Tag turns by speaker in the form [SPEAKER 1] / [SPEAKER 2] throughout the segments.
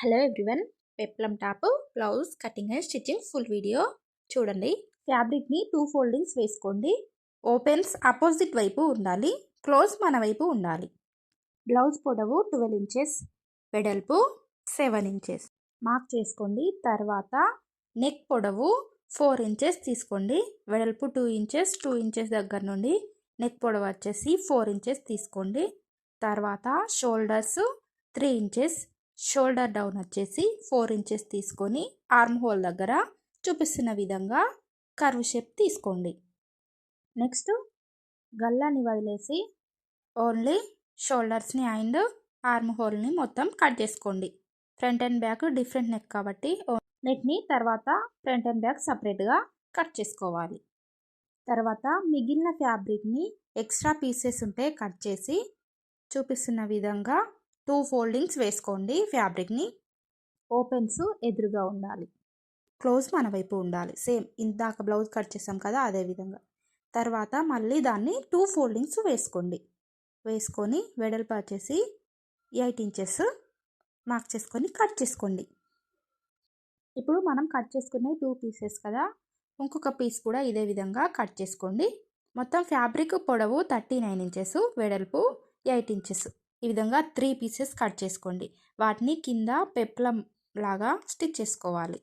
[SPEAKER 1] Hello everyone peplum top blouse cutting and stitching full video చూడండి. ఫ్యాబ్రిక్ని two foldings వేసుకోండి. Opens opposite వైపు ఉండాలి. క్లోజ్ మన వైపు ఉండాలి. బ్లౌజ్ పొడవు ట్వెల్వ్ ఇంచెస్ వెడల్పు సెవెన్ ఇంచెస్ మార్క్ చేసుకోండి. తర్వాత నెక్ పొడవు ఫోర్ ఇంచెస్ తీసుకోండి. వెడల్పు టూ ఇంచెస్ టూ ఇంచెస్ దగ్గర నుండి నెక్ పొడవు వచ్చేసి ఫోర్ ఇంచెస్ తీసుకోండి. తర్వాత shoulders three inches shoulder down వచ్చేసి ఫోర్ ఇంచెస్ తీసుకొని ఆర్మ్ హోల్ దగ్గర చూపిస్తున్న విధంగా కర్వ్ షేప్ తీసుకోండి. నెక్స్ట్ గల్లాని వదిలేసి ఓన్లీ షోల్డర్స్ని అండ్ ఆర్మ్ హోల్ని మొత్తం కట్ చేసుకోండి. Front and back different neck కాబట్టి నెక్ని తర్వాత ఫ్రంట్ అండ్ బ్యాక్ సపరేట్గా కట్ చేసుకోవాలి. తర్వాత మిగిలిన ఫ్యాబ్రిక్ని ఎక్స్ట్రా పీసెస్ ఉంటే కట్ చేసి చూపిస్తున్న విధంగా టూ ఫోల్డింగ్స్ వేసుకోండి ఫ్యాబ్రిక్ని. ఓపెన్స్ ఎదురుగా ఉండాలి. క్లోజ్ మన వైపు ఉండాలి. సేమ్ ఇందాక బ్లౌజ్ కట్ చేసాం కదా అదే విధంగా. తర్వాత మళ్ళీ దాన్ని టూ ఫోల్డింగ్స్ వేసుకోండి. వేసుకొని వెడల్పు వచ్చేసి ఎయిట్ ఇంచెస్ మార్క్ చేసుకొని కట్ చేసుకోండి. ఇప్పుడు మనం కట్ చేసుకునే టూ పీసెస్ కదా ఇంకొక పీస్ కూడా ఇదే విధంగా కట్ చేసుకోండి. మొత్తం ఫ్యాబ్రిక్ పొడవు థర్టీ నైన్ ఇంచెస్ వెడల్పు ఎయిట్ ఇంచెస్. ఈ విధంగా త్రీ పీసెస్ కట్ చేసుకోండి. వాటిని కింద పెప్లం లాగా స్టిచ్ చేసుకోవాలి.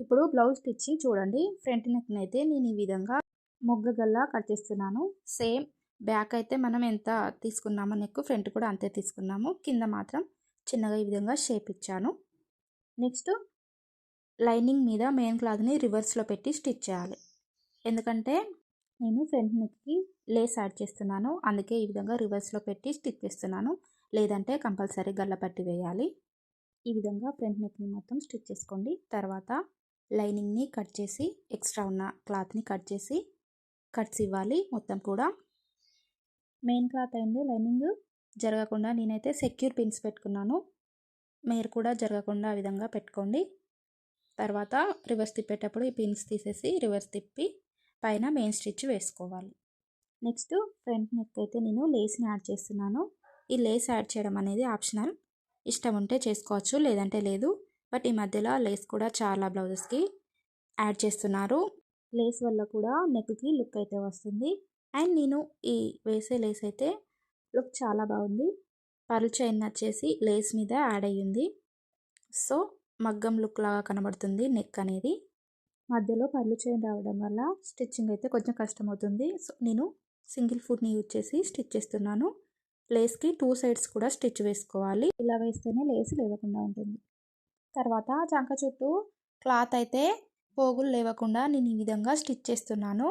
[SPEAKER 1] ఇప్పుడు బ్లౌజ్ స్టిచ్చింగ్ చూడండి. ఫ్రంట్ నెక్ని అయితే నేను ఈ విధంగా మొగ్గగల్లా కట్ చేస్తున్నాను. సేమ్ బ్యాక్ అయితే మనం ఎంత తీసుకున్నామో నెక్ ఫ్రంట్ కూడా అంతే తీసుకున్నాము. కింద మాత్రం చిన్నగా ఈ విధంగా షేప్ ఇచ్చాను. నెక్స్ట్ లైనింగ్ మీద మెయిన్ క్లాత్ని రివర్స్లో పెట్టి స్టిచ్ చేయాలి. ఎందుకంటే నేను ఫ్రంట్ నెక్కి లేస్ యాడ్ చేస్తున్నాను. అందుకే ఈ విధంగా రివర్స్లో పెట్టి స్టిచ్ చేస్తున్నాను. లేదంటే కంపల్సరీ గల్ల పట్టి వేయాలి. ఈ విధంగా ఫ్రంట్ నెక్ని మొత్తం స్టిచ్ చేసుకోండి. తర్వాత లైనింగ్ని కట్ చేసి ఎక్స్ట్రా ఉన్న క్లాత్ని కట్ చేసి కట్స్ ఇవ్వాలి. మొత్తం కూడా మెయిన్ క్లాత్ అయింది లైనింగ్ జరగకుండా నేనైతే సెక్యూర్ పిన్స్ పెట్టుకున్నాను. మీరు కూడా జరగకుండా ఆ విధంగా పెట్టుకోండి. తర్వాత రివర్స్ తిప్పేటప్పుడు ఈ పిన్స్ తీసేసి రివర్స్ తిప్పి పైన మెయిన్ స్టిచ్ వేసుకోవాలి. నెక్స్ట్ ఫ్రంట్ నెక్ అయితే నేను లేస్ని యాడ్ చేస్తున్నాను. ఈ లేస్ యాడ్ చేయడం అనేది ఆప్షనల్. ఇష్టం ఉంటే చేసుకోవచ్చు లేదంటే లేదు. బట్ ఈ మధ్యలో లేస్ కూడా చాలా బ్లౌజెస్కి యాడ్ చేస్తున్నారు. లేస్ వల్ల కూడా నెక్కి లుక్ అయితే వస్తుంది. అండ్ నేను ఈ వేసే లేస్ అయితే లుక్ చాలా బాగుంది. పర్ల్ చైన్ వచ్చేసి లేస్ మీద యాడ్ అయ్యింది. సో మగ్గం లుక్ లాగా కనబడుతుంది నెక్ అనేది. మధ్యలో పర్లు చైన్ రావడం వల్ల స్టిచ్చింగ్ అయితే కొంచెం కష్టమవుతుంది. సో నేను సింగిల్ ఫుట్ని యూజ్ చేసి స్టిచ్ చేస్తున్నాను. లేస్కి టూ సైడ్స్ కూడా స్టిచ్ వేసుకోవాలి. ఇలా వేస్తేనే లేస్ లేవకుండా ఉంటుంది. తర్వాత చంక చుట్టూ క్లాత్ అయితే పోగులు లేవకుండా నేను ఈ విధంగా స్టిచ్ చేస్తున్నాను.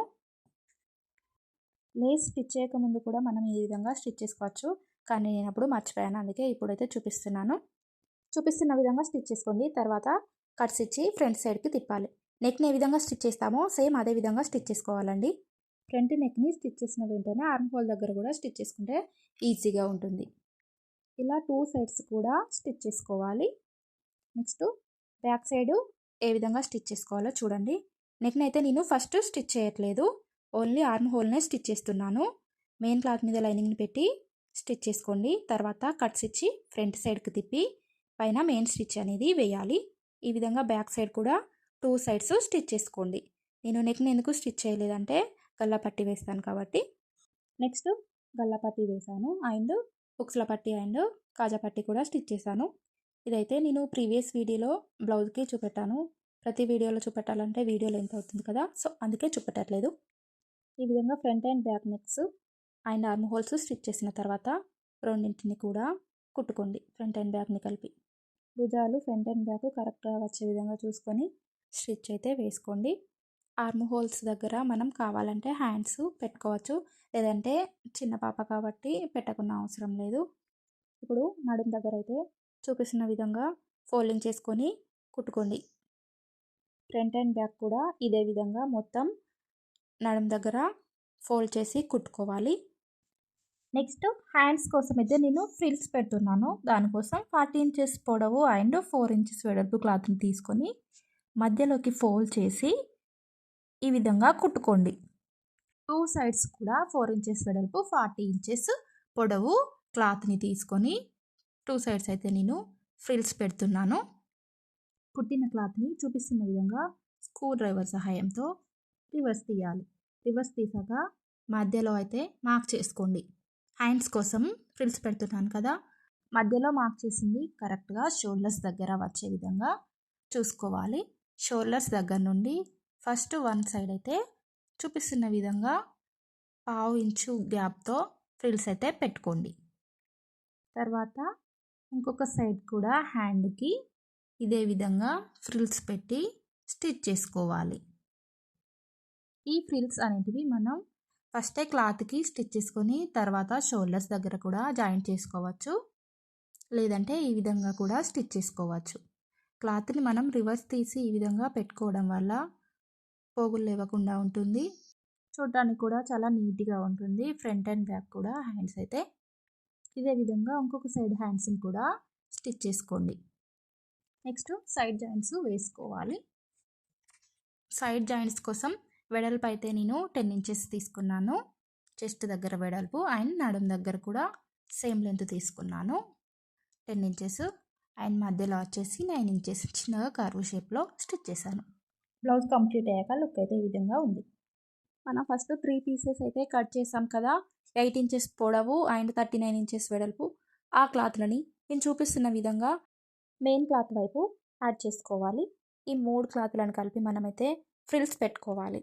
[SPEAKER 1] లేస్ స్టిచ్ చేయకముందు కూడా మనం ఈ విధంగా స్టిచ్ చేసుకోవచ్చు. కానీ నేను అప్పుడు మర్చిపోయాను. అందుకే ఇప్పుడైతే చూపిస్తున్నాను. చూపిస్తున్న విధంగా స్టిచ్ చేసుకోండి. తర్వాత కట్స్ ఇచ్చి ఫ్రంట్ సైడ్కి తిప్పాలి. నెక్ని ఏ విధంగా స్టిచ్ చేస్తామో సేమ్ అదే విధంగా స్టిచ్ చేసుకోవాలండి. ఫ్రంట్ నెక్ని స్టిచ్ చేసిన వెంటనే ఆర్మ్ హోల్ దగ్గర కూడా స్టిచ్ చేసుకుంటే ఈజీగా ఉంటుంది. ఇలా టూ సైడ్స్ కూడా స్టిచ్ చేసుకోవాలి. నెక్స్ట్ బ్యాక్ సైడ్ ఏ విధంగా స్టిచ్ చేసుకోవాలో చూడండి. నెక్ని అయితే నేను ఫస్ట్ స్టిచ్ చేయట్లేదు. ఓన్లీ ఆర్మ్ హోల్నే స్టిచ్ చేస్తున్నాను. మెయిన్ క్లాత్ మీద లైనింగ్ని పెట్టి స్టిచ్ చేసుకోండి. తర్వాత కట్స్ ఇచ్చి ఫ్రంట్ సైడ్కి తిప్పి పైన మెయిన్ స్టిచ్ అనేది వేయాలి. ఈ విధంగా బ్యాక్ సైడ్ కూడా టూ సైడ్స్ స్టిచ్ చేసుకోండి. నేను నెక్ని ఎందుకు స్టిచ్ చేయలేదంటే గల్లా పట్టి వేస్తాను కాబట్టి. నెక్స్ట్ గల్లా పట్టి వేసాను. అండ్ బుక్స్ల పట్టి అండ్ కాజా పట్టి కూడా స్టిచ్ చేశాను. ఇదైతే నేను ప్రీవియస్ వీడియోలో బ్లౌజ్కి చూపెట్టాను. ప్రతి వీడియోలో చూపెట్టాలంటే వీడియోలో ఎంత అవుతుంది కదా సో అందుకే చూపెట్టట్లేదు. ఈ విధంగా front and back necks and arm holes stitch చేసిన తర్వాత రెండింటిని కూడా కుట్టుకోండి ఫ్రంట్ అండ్ బ్యాక్ని కలిపి. భుజాలు ఫ్రంట్ అండ్ బ్యాక్ కరెక్ట్గా వచ్చే విధంగా చూసుకొని స్టిచ్ అయితే వేసుకోండి. ఆర్మ్ హోల్స్ దగ్గర మనం కావాలంటే హ్యాండ్స్ పెట్టుకోవచ్చు. లేదంటే చిన్న పాప కాబట్టి పెట్టకున్న అవసరం లేదు. ఇప్పుడు నడుం దగ్గర అయితే చూపిస్తున్న విధంగా ఫోల్డింగ్ చేసుకొని కుట్టుకోండి. ఫ్రంట్ అండ్ బ్యాక్ కూడా ఇదే విధంగా మొత్తం నడుం దగ్గర ఫోల్డ్ చేసి కుట్టుకోవాలి. నెక్స్ట్ హ్యాండ్స్ కోసం అయితే నేను ఫ్రిల్స్ పెడుతున్నాను. దానికోసం ఫార్టీ ఇంచెస్ పొడవు అండ్ ఫోర్ ఇంచెస్ వెడల్పు క్లాత్ని తీసుకొని మధ్యలోకి ఫోల్డ్ చేసి ఈ విధంగా కుట్టుకోండి. టూ సైడ్స్ కూడా ఫోర్ ఇంచెస్ వెడల్పు ఫార్టీ ఇంచెస్ పొడవు క్లాత్ని తీసుకొని టూ సైడ్స్ అయితే నేను ఫ్రిల్స్ పెడుతున్నాను. కుట్టిన క్లాత్ని చూపిస్తున్న విధంగా స్క్రూ డ్రైవర్ సహాయంతో రివర్స్ తీయాలి. రివర్స్ తీసాక మధ్యలో అయితే మార్క్ చేసుకోండి. హ్యాండ్స్ కోసం ఫ్రిల్స్ పెడుతున్నాను కదా మధ్యలో మార్క్ చేసింది కరెక్ట్గా షోల్డర్స్ దగ్గర వచ్చే విధంగా చూసుకోవాలి. షోల్డర్స్ దగ్గర నుండి ఫస్ట్ వన్ సైడ్ అయితే చూపిస్తున్న విధంగా పావు ఇంచు గ్యాప్తో ఫ్రిల్స్ అయితే పెట్టుకోండి. తర్వాత ఇంకొక సైడ్ కూడా హ్యాండ్కి ఇదే విధంగా ఫ్రిల్స్ పెట్టి స్టిచ్ చేసుకోవాలి. ఈ ఫ్రిల్స్ అనేటివి మనం ఫస్టే క్లాత్కి స్టిచ్ చేసుకొని తర్వాత షోల్డర్స్ దగ్గర కూడా జాయింట్ చేసుకోవచ్చు. లేదంటే ఈ విధంగా కూడా స్టిచ్ చేసుకోవచ్చు. క్లాత్ని మనం రివర్స్ తీసి ఈ విధంగా పెట్టుకోవడం వల్ల పోగులు లేవకుండా ఉంటుంది. చూడటానికి కూడా చాలా నీట్గా ఉంటుంది. ఫ్రంట్ అండ్ బ్యాక్ కూడా హ్యాండ్స్ అయితే. ఇదే విధంగా ఇంకొక సైడ్ హ్యాండ్స్ని కూడా స్టిచ్ చేసుకోండి. నెక్స్ట్ సైడ్ జాయింట్స్ వేసుకోవాలి. సైడ్ జాయింట్స్ కోసం వెడల్పు అయితే నేను టెన్ ఇంచెస్ తీసుకున్నాను. చెస్ట్ దగ్గర వెడల్పు అండ్ నడుం దగ్గర కూడా సేమ్ లెంత్ తీసుకున్నాను. టెన్ ఇంచెస్ అండ్ మధ్యలో వచ్చేసి నైన్ ఇంచెస్ చిన్నగా కర్వ్ షేప్లో స్టిచ్ చేశాను. బ్లౌజ్ కంప్లీట్ అయ్యాక లుక్ అయితే ఈ విధంగా ఉంది. మనం ఫస్ట్ త్రీ పీసెస్ అయితే కట్ చేసాం కదా ఎయిట్ ఇంచెస్ పొడవు అండ్ థర్టీ నైన్ ఇంచెస్ వెడల్పు. ఆ క్లాత్లని నేను చూపిస్తున్న విధంగా మెయిన్ క్లాత్ వైపు యాడ్ చేసుకోవాలి. ఈ మూడు క్లాత్లను కలిపి మనమైతే ఫ్రిల్స్ పెట్టుకోవాలి.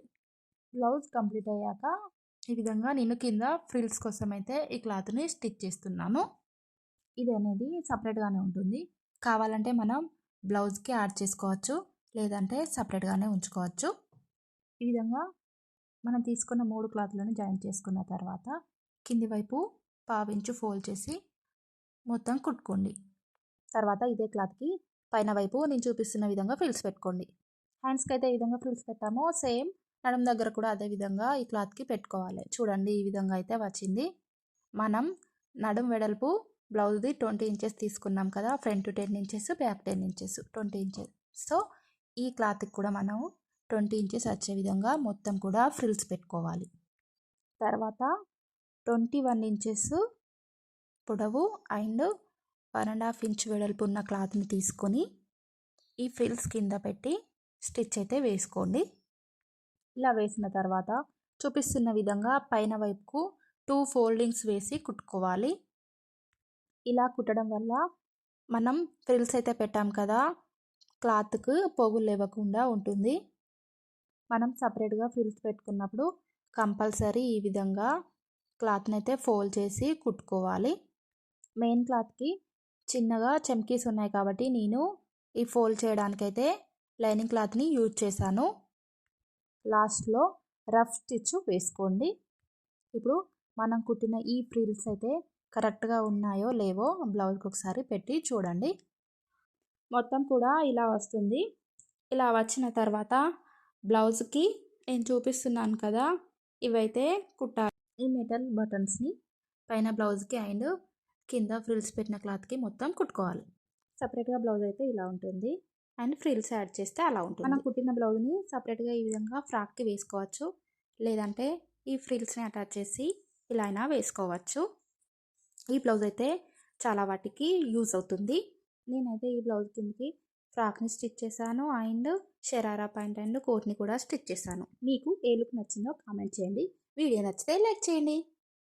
[SPEAKER 1] బ్లౌజ్ కంప్లీట్ అయ్యాక ఈ విధంగా నేను కింద ఫ్రిల్స్ కోసం అయితే ఈ క్లాత్ని స్టిచ్ చేస్తున్నాను. ఇది అనేది సపరేట్గానే ఉంటుంది. కావాలంటే మనం బ్లౌజ్కి యాడ్ చేసుకోవచ్చు. లేదంటే సపరేట్గానే ఉంచుకోవచ్చు. ఈ విధంగా మనం తీసుకున్న మూడు క్లాత్లను జాయిన్ చేసుకున్న తర్వాత కింది వైపు పావించు ఫోల్డ్ చేసి మొత్తం కుట్టుకోండి. తర్వాత ఇదే క్లాత్కి పైన వైపు నేను చూపిస్తున్న విధంగా ఫ్రిల్స్ పెట్టుకోండి. హ్యాండ్స్కి అయితే ఈ విధంగా ఫ్రిల్స్ పెట్టామో సేమ్ నడుం దగ్గర కూడా అదే విధంగా ఈ క్లాత్కి పెట్టుకోవాలి. చూడండి ఈ విధంగా అయితే వచ్చింది. మనం నడుం వెడల్పు బ్లౌజ్ది ట్వంటీ ఇంచెస్ తీసుకున్నాం కదా front ten inches back ten inches twenty inches. So ఈ క్లాత్కి కూడా మనం ట్వంటీ ఇంచెస్ వచ్చే విధంగా మొత్తం కూడా ఫ్రిల్స్ పెట్టుకోవాలి. తర్వాత ట్వంటీ వన్ ఇంచెస్ పొడవు and one and half inch వెడల్పు ఉన్న క్లాత్ని తీసుకొని ఈ ఫ్రిల్స్ కింద పెట్టి స్టిచ్ అయితే వేసుకోండి. ఇలా వేసిన తర్వాత చూపిస్తున్న విధంగా పైన వైపుకు టూ ఫోల్డింగ్స్ వేసి కుట్టుకోవాలి. ఇలా కుట్టడం వల్ల మనం ఫ్రిల్స్ అయితే పెట్టాం కదా క్లాత్కు పోగులు లేవకుండా ఉంటుంది. మనం సపరేట్గా ఫ్రిల్స్ పెట్టుకున్నప్పుడు కంపల్సరీ ఈ విధంగా క్లాత్ని అయితే ఫోల్డ్ చేసి కుట్టుకోవాలి. మెయిన్ క్లాత్కి చిన్నగా చెమ్కీస్ ఉన్నాయి కాబట్టి నేను ఈ ఫోల్డ్ చేయడానికైతే లైనింగ్ క్లాత్ని యూజ్ చేశాను. లాస్ట్లో రఫ్ స్టిచ్ వేసుకోండి. ఇప్పుడు మనం కుట్టిన ఈ ఫ్రిల్స్ అయితే కరెక్ట్గా ఉన్నాయో లేవో బ్లౌజ్కి ఒకసారి పెట్టి చూడండి. మొత్తం కూడా ఇలా వస్తుంది. ఇలా వచ్చిన తర్వాత బ్లౌజ్కి నేను చూపిస్తున్నాను కదా ఇవైతే కుట్టాలి ఈ మెటల్ బటన్స్ని పైన బ్లౌజ్కి అండ్ కింద ఫ్రిల్స్ పెట్టిన క్లాత్కి మొత్తం కుట్టుకోవాలి. సపరేట్గా బ్లౌజ్ అయితే ఇలా ఉంటుంది. అండ్ ఫ్రిల్స్ యాడ్ చేస్తే అలా ఉంటుంది. మనం కుట్టిన బ్లౌజ్ని సపరేట్గా ఈ విధంగా ఫ్రాక్కి వేసుకోవచ్చు. లేదంటే ఈ ఫ్రిల్స్ని అటాచ్ చేసి ఇలా అయినా వేసుకోవచ్చు. ఈ బ్లౌజ్ అయితే చాలా వాటికి యూజ్ అవుతుంది. నేనైతే ఈ బ్లౌజ్ కిందకి ఫ్రాక్ని స్టిచ్ చేశాను. అండ్ షరారా ప్యాంట్ అండ్ కోట్ని కూడా స్టిచ్ చేశాను. మీకు ఏ లుక్ నచ్చిందో కామెంట్ చేయండి. వీడియో నచ్చితే లైక్ చేయండి.